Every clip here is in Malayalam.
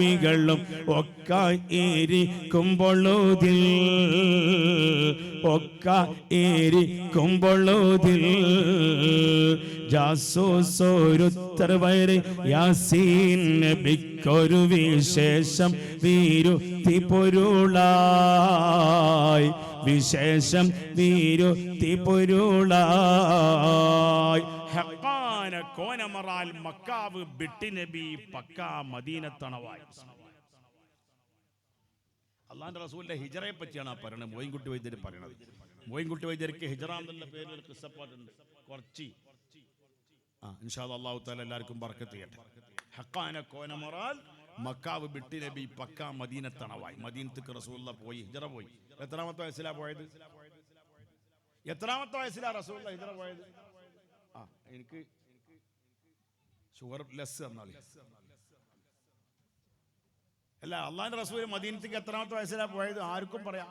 ും ഒക്കെ ഏരിക്കുമ്പൊഴുതിൽ ഒക്ക ഏരിക്കുമ്പോളൂതിൽ ജാസൂസോരുത്തർ വരെ യാസീൻ നബിക്കൊരു വിശേഷം വീരുത്തി പൊരുളായി. വിശേഷം വീരുത്തി പൊരുളായി. ഹക്കാന കോനമറാൽ മക്കാവ് ബിട്ടി നബി പക്ക മദീനത്തണവായി. അള്ളാന്റെ റസൂലിന്റെ ഹിജറയെ പറ്റിയാണ് ആ പറയുന്നത് മോയിൻകുട്ടി വൈദ്യർ പറയണത്. മോയിൻകുട്ടി വൈദ്യർക്ക് ഹിജറ എന്നുള്ള പേരിൽ ഒരു കുറച്ച്. ആ ഇൻഷാദ് അള്ളാഹു താല എല്ലാവർക്കും ബർക്കത്ത് ചെയ്യട്ടെ. ഹക്കാന കോനമറാൽ മക്കാവ് ബിട്ടി നബി പക്ക മദീനത്തണവായി. മദീനത്തേക്ക് റസൂല്ല പോയി ഹിജറ പോയി. എത്രാമത്തെ വയസ്സിലാ പോയത്? എത്രാമത്തെ വയസ്സിലാ റസൂല്ല ഹിജറ പോയത്? ആ എനിക്ക് ഷുഗർ ലെസ് എന്നാളി അല്ല അള്ളാഹിന്റെ റസൂൽ മദീനത്തേക്ക് എത്രാമത്തെ വയസ്സിലാണ് പോയത്? ആർക്കും പറയാം.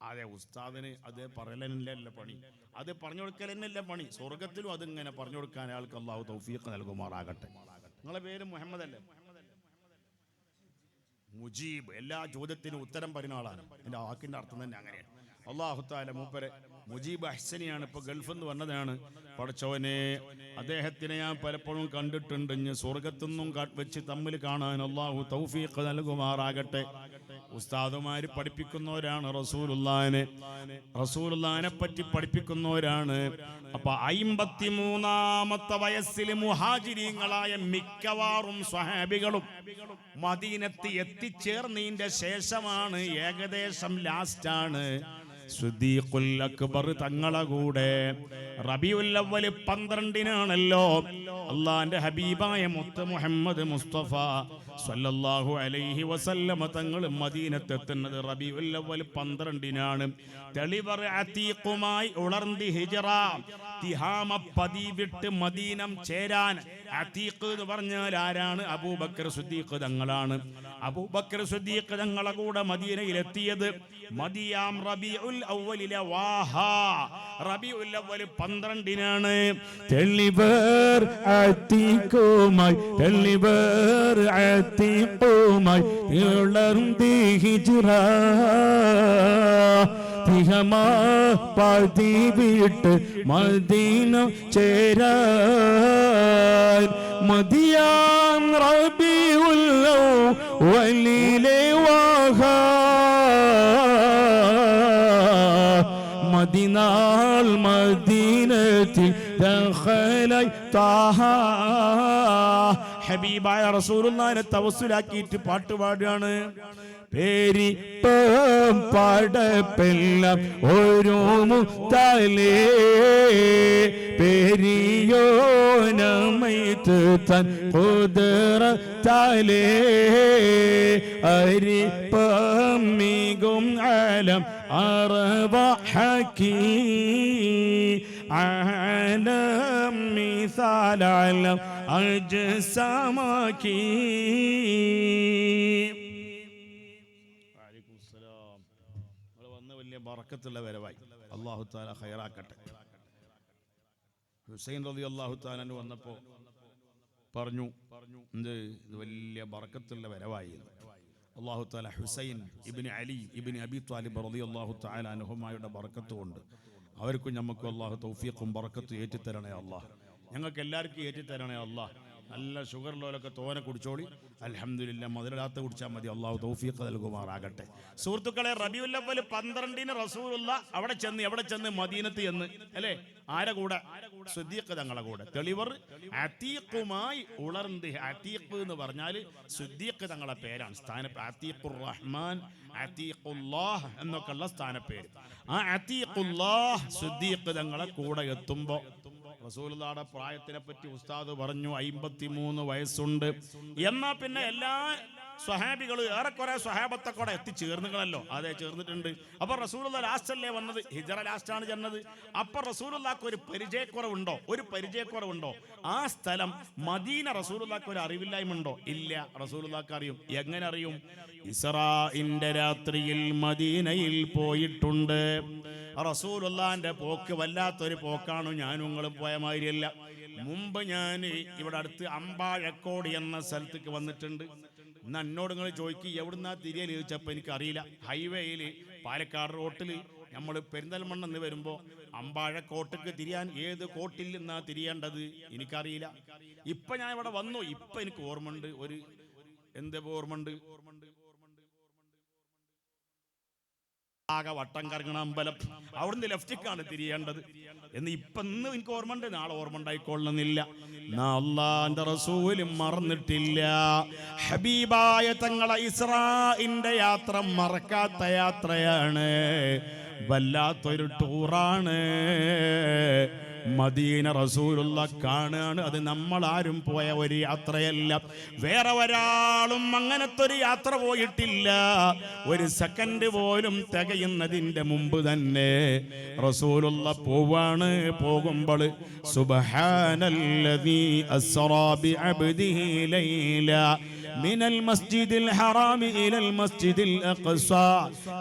അതെ ഉസ്താദിന് അത് പറയലല്ല പണി. അത് പറഞ്ഞു കൊടുക്കലെന്നല്ല പണി. സ്വർഗത്തിലും അതിങ്ങനെ പറഞ്ഞു കൊടുക്കാൻ ആൾക്ക് അള്ളാഹു തൗഫീഖ് നൽകുമാറാകട്ടെ. നിങ്ങളെ പേര് മുഹമ്മദ് അല്ലേ മുജീബ്. എല്ലാ ചോദ്യത്തിനും ഉത്തരം പറയുന്ന ആളാണ്. എന്റെ വാക്കിന്റെ അർത്ഥം തന്നെ അങ്ങനെയാണ്. അള്ളാഹു താല മൂപ്പരെ മുജീബ് അഹ്സനിയാണ് ഇപ്പോൾ ഗൾഫിൽ നിന്ന് വന്നതാണ്. പഠിച്ചവനെ അദ്ദേഹത്തിനെ ഞാൻ പലപ്പോഴും കണ്ടിട്ടുണ്ട്. ഇനി സ്വർഗത്തുനിന്നും വെച്ച് തമ്മിൽ കാണാൻ അള്ളാഹു തൗഫീഖ് നൽകുമാറാകട്ടെ. ഉസ്താദുമാര് പഠിപ്പിക്കുന്നവരാണ് റസൂലുല്ലാനെ റസൂലുള്ളാനെ പറ്റി പഠിപ്പിക്കുന്നവരാണ്. അപ്പൊ അയിമ്പത്തി മൂന്നാമത്തെ വയസ്സിൽ മുഹാജിരിങ്ങളായ മിക്കവാറും സ്വഹാബികളും മദീനത്ത് എത്തിച്ചേർന്നതിന്റെ ശേഷമാണ് ഏകദേശം ലാസ്റ്റാണ് സുദ്ദീഖുൽ അക്ബർ തങ്ങളെ കൂടെ റബിയുൽ അവ്വൽ പന്ത്രണ്ടിനാണല്ലോ അള്ളാന്റെ ഹബീബായ മുത്ത് മുഹമ്മദ് മുസ്തഫ സല്ലല്ലാഹു അലൈഹി വസല്ലമ തങ്ങൾ മദീനത്തെത്തുന്നത് റബിയുൽ അവ്വൽ പന്ത്രണ്ടിനാണ്. തെളിവർ അതീഖുമായി ഉണർന്തി ഹിജറ. തിഹാമ പതിവിട്ട് മദീനം ചേരാൻ അതീഖ് എന്ന് പറഞ്ഞാൽ ആരാണ്? അബൂബക്കർ സുദ്ദീഖ് തങ്ങളാണ്. അബൂബക്കർ സുദ്ദീഖ് തങ്ങളെ കൂടെ മദീനയിലെത്തിയത് മദിയാം റബിഉൽ അവ്വലിലെ വാഹ. റബിഉൽ അവ്വൽ പന്ത്രണ്ടിനാണ്. തെളിവർ അതീഖുമായി തെളിവേർ അതീഖുമായി ഉളർന്തി ഹിജ്റ. തിഹമാ പാതി വിട്ട് മദീന ചേരാൻ റബി റബിഉല്ലോ വലിയിലെ വാഹ. മദിനാൾ മദീനത്തിൽ താഹ. ഹബീബായ റസൂലുള്ളാഹിനെ തവസ്സുലാക്കിയിട്ട് പാട്ട് പാടുകയാണ് പേരി പടപ്പെല്ലാം ഒരു മുത്തലേ പെരിയോനമൈത്ത് തൻ കുതിര തലേ അരിപ്പമ്മികും അലം അറവഹക്കി عالم مثال عالم അജസമാക്കി വലിയ ബറക്കത്തുള്ള വരവായി. ഹുസൈൻ വന്നപ്പോൾ പറഞ്ഞു എന്ത് വലിയ ബറക്കത്തുള്ള വരവായി അള്ളാഹു താല Hussain ibn Ali ibn Abi Talib അള്ളാഹു താല അനുഹമായുടെ അവർക്കും നമുക്ക് അള്ളാഹു തൗഫീഖും ബറക്കത്തും ഏറ്റിത്തരണേ അള്ളാഹു ഞങ്ങൾക്ക് എല്ലാവർക്കും ഏറ്റിത്തരണേ അള്ളാഹ് നല്ല ഷുഗർ ലോലൊക്കെ തോനെ കുടിച്ചോളി. അലഹമില്ല മുതലാത്ത കുടിച്ചാൽ മതി. അള്ളാഹു തൗഫീഖ് നൽകുമാറാകട്ടെ. സുഹൃത്തുക്കളെ റബിയുല്ലവൽ പന്ത്രണ്ടിന് റസൂലുള്ള അവിടെ ചെന്ന് എവിടെ ചെന്ന്? മദീനത്ത് എന്ന് അല്ലേ? ആരെ കൂടെ? സുദ്ദീഖ് തങ്ങളെ കൂടെ. തെളിവർ അതീഖുമായി ഉളർന്ന് അതീഖ് എന്ന് പറഞ്ഞാൽ സുദ്ദീഖ് തങ്ങളെ പേരാണ്. സ്ഥാന അതീഖുർ റഹ്മാൻ അതീഖുല്ലാഹ് എന്നൊക്കെയുള്ള സ്ഥാനപ്പേര്. ആ അതീഖുല്ലാഹ് സുദ്ദീഖ് തങ്ങളെ കൂടെ എത്തുമ്പോ റസൂലുള്ളാടെ പ്രായത്തിനെ പറ്റി ഉസ്താദ് പറഞ്ഞു അയിമ്പത്തിമൂന്ന് വയസ്സുണ്ട്. എന്നാ പിന്നെ എല്ലാ സ്വഹാബികളും ഏറെക്കുറെ സ്വഹാബത്തെ കൂടെ എത്തിച്ചേർന്നുകളല്ലോ അതെ ചേർന്നിട്ടുണ്ട്. അപ്പൊ റസൂലുള്ള ലാസ്റ്റ് അല്ലേ വന്നത്? ഹിജറ ലാസ്റ്റ് ആണ് ചെന്നത്. അപ്പൊ റസൂലുള്ളാക്ക് ഒരു പരിചയക്കുറവുണ്ടോ? ഒരു പരിചയക്കുറവുണ്ടോ? ആ സ്ഥലം മദീന റസൂലുള്ളാക്ക് ഒരു അറിവില്ലായ്മ ഉണ്ടോ ഇല്ല. റസൂലുള്ളാക്ക് അറിയും. എങ്ങനെ അറിയും? ഇസ്രാഇന്റെ രാത്രിയിൽ മദീനയിൽ പോയിട്ടുണ്ട്. റസൂലുള്ളാന്റെ പോക്ക് വല്ലാത്തൊരു പോക്കാണ്. ഞാനും നിങ്ങളും പോയ മാതിരിയല്ല. മുമ്പ് ഞാൻ ഇവിടെ അടുത്ത് അമ്പാഴക്കോട് എന്ന സ്ഥലത്തേക്ക് വന്നിട്ടുണ്ട്. ഇന്ന് എന്നോട് നിങ്ങൾ ചോദിക്കും എവിടുന്നാ തിരിയൽ ചോദിച്ചപ്പോൾ എനിക്കറിയില്ല. ഹൈവേയിൽ പാലക്കാട് റോട്ടിൽ നമ്മൾ പെരിന്തൽമണ്ണ എന്ന് വരുമ്പോൾ അമ്പാഴക്കോട്ടക്ക് തിരിയാൻ ഏത് കോട്ടിൽ നിന്നാ തിരിയേണ്ടത് എനിക്കറിയില്ല. ഇപ്പൊ ഞാൻ ഇവിടെ വന്നു. ഇപ്പൊ എനിക്ക് ഓർമ്മയുണ്ട്. ഒരു എന്ത് ഓർമ്മയുണ്ട്? ആകെ വട്ടം കറങ്ങണ അമ്പലം. അവിടുന്ന് ലെഫ്റ്റിക്കാണ് തിരിയേണ്ടത്. എന്ന് ഇപ്പൊ ഇന്ന് എനിക്ക് ഓർമ്മയുണ്ട്. നാളെ ഓർമ്മ ഉണ്ടായിക്കൊള്ളുന്നില്ല. അള്ളാന്റെ റസൂലും മറന്നിട്ടില്ല. ഹബീബായ തങ്ങളെ ഇസ്രാഇന്റെ യാത്ര മറക്കാത്ത യാത്രയാണ്. വല്ലാത്തൊരു ടൂറാണ് മദീന റസൂലുള്ള കാണുകയാണ് അത് നമ്മൾ ആരും പോയ ഒരു യാത്രയല്ല. വേറെ ഒരാളും അങ്ങനത്തെ ഒരു യാത്ര പോയിട്ടില്ല. ഒരു സെക്കൻഡ് പോലും തികയുന്നതിന്റെ മുമ്പ് തന്നെ റസൂലുള്ള പോവാണ്. പോകുമ്പോൾ സുബ്ഹാനല്ലദീ അസ്റാബി ബിഅബ്ദിഹി ലൈല. മിനൽ മസ്ജിദിൽ ഹറാമി ഇലൽ മസ്ജിദിൽ അഖ്സ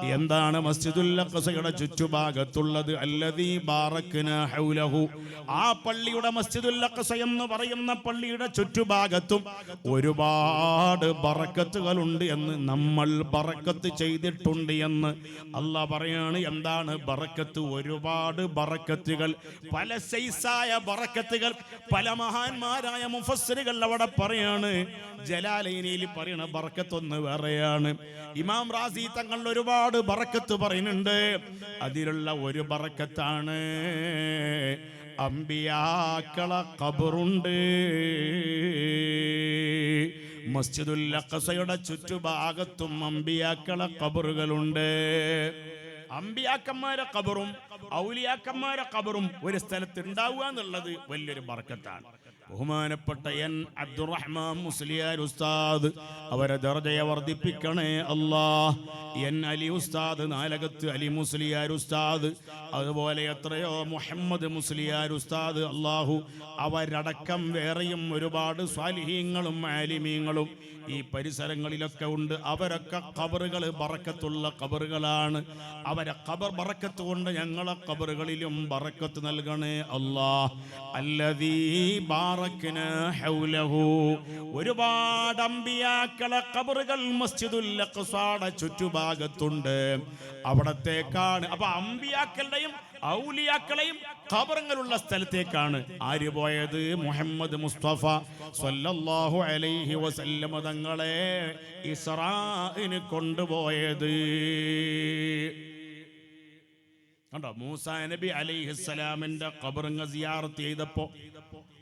എന്താണ് മസ്ജിദുൽ അഖ്സയുടെ ചുറ്റുഭാഗത്തുള്ളത്? അല്ലദീ ബാറക്കന ഹൗലഹു. ആ പള്ളിയുടെ മസ്ജിദുൽ അഖ്സ എന്ന് പറയുന്ന പള്ളിയുടെ ചുറ്റുഭാഗത്തും ഒരുപാട് ബറക്കത്തുകളുണ്ട് എന്ന് നമ്മൾ ബറക്കത്ത് ചെയ്തിട്ടുണ്ട് എന്ന് അള്ളാഹ് പറയാണ്. എന്താണ് ബറക്കത്ത്? ഒരുപാട് ബറക്കത്തുകൾ. പല സൈസായ ബറക്കത്തുകൾ. പല മഹാന്മാരായ മുഫസ്സിറുകൾ അവിടെ പറയാണ്. ജലാലൈനിയിൽ പറയണ ബറക്കത്തൊന്ന് വേറെയാണ്. ഇമാം റാസി തങ്ങൾ ഒരുപാട് ബറക്കത്ത് പറയുന്നുണ്ട്. അതിലുള്ള ഒരു ബറക്കത്താണ്. അമ്പിയാക്കള കബറുണ്ട് മസ്ജിദുൽ അഖസയുടെ ചുറ്റുഭാഗത്തും അമ്പിയാക്കള കബറുകളുണ്ട് അമ്പിയാക്കന്മാരെ കബറും ഔലിയാക്കന്മാരെ കബറും ഒരു സ്ഥലത്ത് ഉണ്ടാവുക എന്നുള്ളത് വലിയൊരു ബർക്കത്താണ് ബഹുമാനപ്പെട്ട എൻ അബ്ദുറഹ്മാൻ മുസ്ലിയാർ ഉസ്താദ് അവരെ ദർജയെ വർദ്ധിപ്പിക്കണേ അല്ലാ. എൻ അലി ഉസ്താദ് നാലകത്ത് അലി മുസ്ലിയാർ ഉസ്താദ് അതുപോലെ എത്രയോ മുഹമ്മദ് മുസ്ലിയാർ ഉസ്താദ് അള്ളാഹു അവരടക്കം വേറെയും ഒരുപാട് സ്വാലിഹീങ്ങളും ആലിമീങ്ങളും ഈ പരിസരങ്ങളിലൊക്കെ ഉണ്ട്. അവരൊക്കെ കബറുകൾ ബറക്കത്തുള്ള കബറുകളാണ് അവരെ കബർ ബറക്കത്ത് കൊണ്ട് ഞങ്ങളെ കബറുകളിലും ബറക്കത്ത് നൽകണേ അല്ലാ. അല്ലതീ ഹൗലഹു ഒരുപാട് അമ്പിയാക്കളെ കബറുകൾ മസ്ജിദുൽ അഖ്സാടെ ചുറ്റുഭാഗത്തുണ്ട്. അവിടത്തേക്കാണ്. അപ്പൊ അമ്പിയാക്കളുടെയും ഔലിയാക്കളെയും ഖബറുകളുള്ള സ്ഥലത്തേക്കാണ് ആര് പോയത്? മുഹമ്മദ് മുസ്തഫ സല്ലല്ലാഹു അലൈഹി വസല്ലമ തങ്ങളെ ഇസ്രാഇന് കൊണ്ടുപോയത്. കണ്ടോ? മൂസ നബി അലൈഹിസ്സലാമിന്റെ ഖബറിങ്ങ സിയാറത്ത് ചെയ്തപ്പോ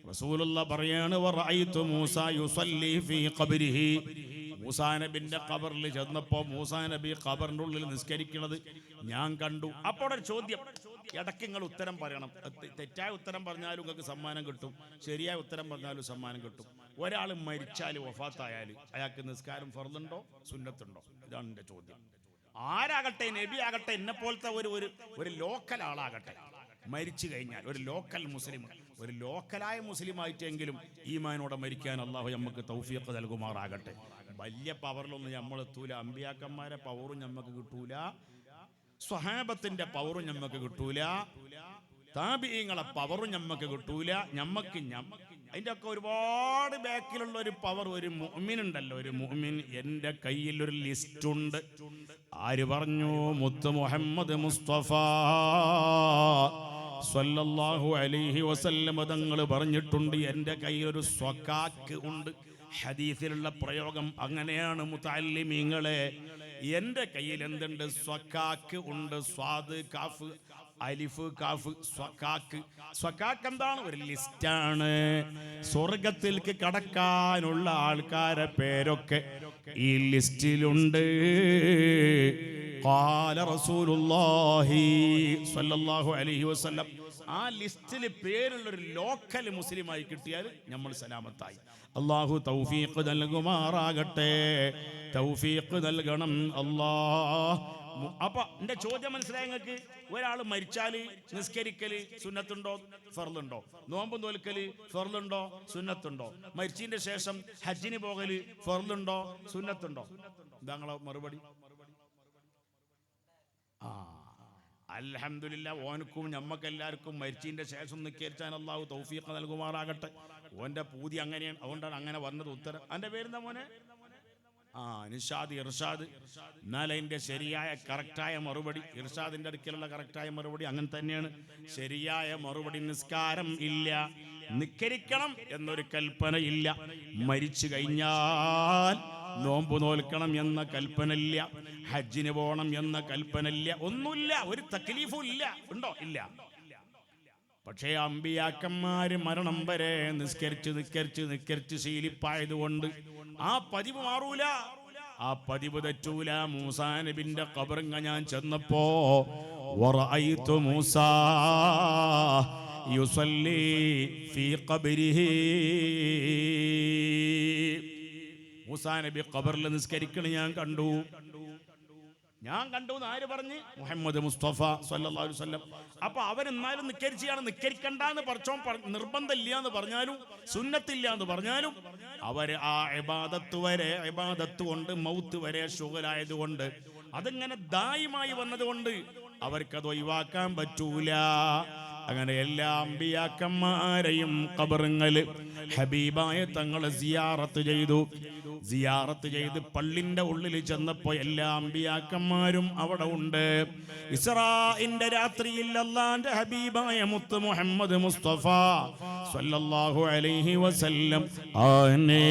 റസൂലുള്ള പറയാണ് വറഅയ്തു മൂസ യുസല്ലി ഫീ ഖബരിഹി. മൂസാ നബിന്റെ ഖബറിൽ ചെന്നപ്പോ മൂസാ നബി ഖബറിന്റെ ഉള്ളിൽ നിസ്കരിക്കുന്നത് ഞാൻ കണ്ടു. അപ്പോൾ ഒരു ചോദ്യം ഇടയ്ക്ക് നിങ്ങൾ ഉത്തരം പറയണം. തെറ്റായ ഉത്തരം പറഞ്ഞാലും നിങ്ങൾക്ക് സമ്മാനം കിട്ടും. ശരിയായ ഉത്തരം പറഞ്ഞാലും സമ്മാനം കിട്ടും. ഒരാൾ മരിച്ചാൽ വഫാത്തായാൽ അയാൾക്ക് നിസ്കാരം ഫർദുണ്ടോ? സുന്നത്തുണ്ടോ? ഇതാണ് എന്റെ ചോദ്യം. ആരാകട്ടെ നബി ആകട്ടെ എന്നെ പോലത്തെ ഒരു ഒരു ഒരു ലോക്കൽ ആളാകട്ടെ. മരിച്ചു കഴിഞ്ഞാൽ ഒരു ലോക്കൽ മുസ്ലിം ഒരു ലോക്കലായ മുസ്ലിം ആയിട്ടെങ്കിലും ഈമാനോടെ മരിക്കാൻ അള്ളാഹു നമുക്ക് തൗഫീഖ് നൽകുമാറാകട്ടെ. വലിയ പവറിലൊന്നും നമ്മൾ എത്തൂല. അമ്പിയാക്കന്മാരെ പവറും നമുക്ക് കിട്ടൂല. സ്വഹാബത്തിന്റെ പവറും നമുക്ക് കിട്ടൂല. താപീയങ്ങളെ പവറും നമുക്ക് കിട്ടൂല. ഞമ്മക്ക് ഞമ്മ അതിന്റെ ഒക്കെ ഒരുപാട് ബാക്കിലുള്ള ഒരു പവർ ഒരു മുഅ്മിനുണ്ടല്ലോ. ഒരു മുഅ്മിൻ എന്റെ കയ്യിൽ ഒരു ലിസ്റ്റ് ഉണ്ട്. ആര് പറഞ്ഞു? മുത്ത് മുഹമ്മദ് മുസ്തഫ. സല്ലല്ലാഹു അലൈഹി വസല്ലം തങ്ങൾ പറഞ്ഞിട്ടുണ്ട് എന്റെ കയ്യിൽ ഒരു സ്വക്കാക്ക് ഉണ്ട്. ഹദീസിലുള്ള പ്രയോഗം അങ്ങനെയാണ് മുത്തല്ലിമീങ്ങളെ എന്റെ കയ്യിൽ എന്തുണ്ട്? സ്വക്കാക്ക് ഉണ്ട് സ്വാദ് കാഫ്. അലിഫ് കാഫ് സ്വക്കാക്ക് സ്വക്കാക്ക് എന്താണ് ഒരു ലിസ്റ്റാണ് സ്വർഗത്തിലേക്ക് കടക്കാനുള്ള ആൾക്കാരെ പേരൊക്കെ ഈ ലിസ്റ്റിലുണ്ട് قال رسول الله صلى الله عليه وسلم ആ ലിസ്റ്റിൽ പേരുള്ള ഒരു ലോക്കൽ മുസ്ലിമായി കിട്ടിയാൽ നമ്മൾ സലാമത്തായി. അള്ളാഹു തൗഫീഖ് നൽകുമാറാകട്ടെ. തൗഫീഖ് നൽകണം മു- അപ്പൊ എന്റെ ചോദ്യം മനസ്സിലായ നിങ്ങൾക്ക് ഒരാൾ മരിച്ചാൽ നിസ്കരിക്കൽ സുന്നത്തുണ്ടോ? ഫർലുണ്ടോ നോമ്പ് നോൽക്കൽ ഫർലുണ്ടോ സുന്നത്തുണ്ടോ? മരിച്ചതിന്റെ ശേഷം ഹജ്ജിന് പോകൽ ഫർലുണ്ടോ സുന്നത്തുണ്ടോ? ഇതാങ്ങളെ മറുപടി. ആ. അൽഹംദുലില്ല ഓനക്കും ഞമ്മക്കെല്ലാവർക്കും മരിച്ചതിന്റെ ശേഷം നിൽക്കാൻ അള്ളാഹു തൗഫീഖ നൽകുമാറാകട്ടെ. ഓന്റെ പൂതി അങ്ങനെയാണ് അതുകൊണ്ടാണ് അങ്ങനെ വന്നത് ഉത്തരം. എന്റെ പേരെന്താ മോനെ? ആ നിഷാദ് ഇർഷാദ്. എന്നാൽ അതിന്റെ ശരിയായ കറക്റ്റായ മറുപടി ഇർഷാദിന്റെ അടുക്കലുള്ള കറക്റ്റായ മറുപടി അങ്ങനെ തന്നെയാണ്. ശരിയായ മറുപടി നിസ്കാരം ഇല്ല. നിക്കരിക്കണം എന്നൊരു കൽപ്പന ഇല്ല. മരിച്ചു കഴിഞ്ഞാൽ നോമ്പ് നോൽക്കണം എന്ന കൽപ്പനയില്ല ഹജ്ജിന് പോകണം എന്ന കൽപ്പനയില്ല ഒന്നുമില്ല ഒരു തക്ലീഫും ഇല്ല. ഉണ്ടോ? ഇല്ല. പക്ഷേ അമ്പിയാക്കന്മാര് മരണം വരെ നിസ്കരിച്ച് നിസ്കരിച്ച് നിസ്കരിച്ച് ശീലിപ്പായത് കൊണ്ട് ആ പതിവ് മാറൂല. ആ പതിവ് തെറ്റൂല. മൂസാ നബിന്റെ കബറിങ്ങ ഞാൻ ചെന്നപ്പോ യുസല്ലി ഫീ ഖബരിഹി. മൂസാ നബി ഖബറിൽ നിസ്കരിക്കണ ഞാൻ കണ്ടു. ഞാൻ കണ്ടു എന്ന് ആര് പറഞ്ഞ്? മുഹമ്മദ് മുസ്തഫ സല്ലല്ലാഹു അലൈഹി വസല്ലം. അപ്പൊ അവൻ എന്നാലും നിക്കരിച്ചാണ് നിക്കരിക്കണ്ട എന്ന് പറച്ചോ നിർബന്ധമില്ല എന്ന് പറഞ്ഞാലും സുന്നത്തില്ല എന്ന് പറഞ്ഞാലും അവർ ആ ഇബാദത്ത് വരെ ഇബാദത്ത് കൊണ്ട് മൗത്ത് വരെ ഷുഗലായത് കൊണ്ട് അതിങ്ങനെ ദായമായി വന്നതുകൊണ്ട് അവർക്കത് ഒഴിവാക്കാൻ പറ്റൂല. അങ്ങനെ എല്ലാ അമ്പിയാക്കന്മാരെയും കബറുങ്ങൾ ഹബീബായ തങ്ങളെ സിയാറത്ത് ചെയ്തു. സിയാറത്ത് ചെയ്ത് പള്ളിന്റെ ഉള്ളിൽ ചെന്നപ്പോ എല്ലാ അമ്പിയാക്കന്മാരും അവിടെ ഉണ്ട്. ഇസ്രാഇന്റെ രാത്രിയിൽ അള്ളാന്റെ ഹബീബായ മുത്ത് മുഹമ്മദ് മുസ്തഫ സല്ലല്ലാഹു അലൈഹി വസല്ലം ആനെ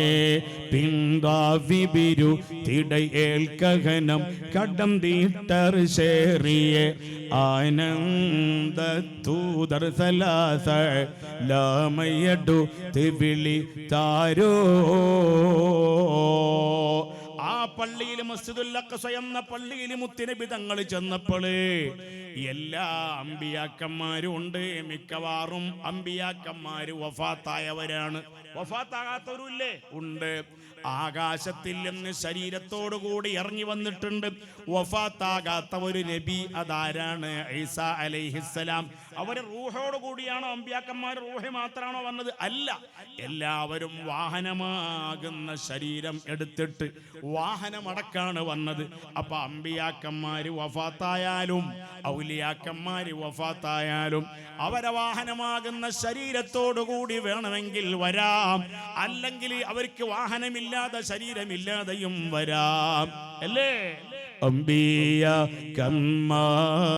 പിന്താവി ബിരു തിടയേൽക്കഹനം കടം തീട്ടർ ശേറിയെ ആനന്ദത്തൂതർ സലാസ ലാമയടു തിവിളി താരോ ആ പള്ളിയിൽ മസ്ജിദുൽ എന്ന പള്ളിയിൽ മുത്തിനബി തങ്ങൾ ചെന്നപ്പോൾ എല്ലാ അമ്പിയാക്കന്മാരും ഉണ്ട്. മിക്കവാറും അമ്പിയാക്കന്മാര് വഫാത്തായവരാണ്. വഫാത്താകാത്തവരുല്ലേ ഉണ്ട്. ആകാശത്തിൽ നിന്ന് ശരീരത്തോടു കൂടി ഇറങ്ങി വന്നിട്ടുണ്ട്. വഫാത്താകാത്ത ഒരു നബി അതാരാണ്? ഐസ അലൈഹിസ്സലാം. അവർ റൂഹോട് കൂടിയാണോ അമ്പ്യാക്കന്മാർ റൂഹി മാത്രമാണോ വന്നത്? അല്ല. എല്ലാവരും വാഹനമാകുന്ന ശരീരം എടുത്തിട്ട് വാഹനമടക്കാണ് വന്നത്. അപ്പൊ അമ്പിയാക്കന്മാര് വഫാത്തായാലും ഔലിയാക്കന്മാര് വഫാത്തായാലും അവരെ വാഹനമാകുന്ന ശരീരത്തോടു കൂടി വേണമെങ്കിൽ വരാം. അല്ലെങ്കിൽ അവർക്ക് വാഹനമില്ലാതെ ശരീരമില്ലാതെയും വരാം. അല്ലേ? അമ്പിയ കമ്മാ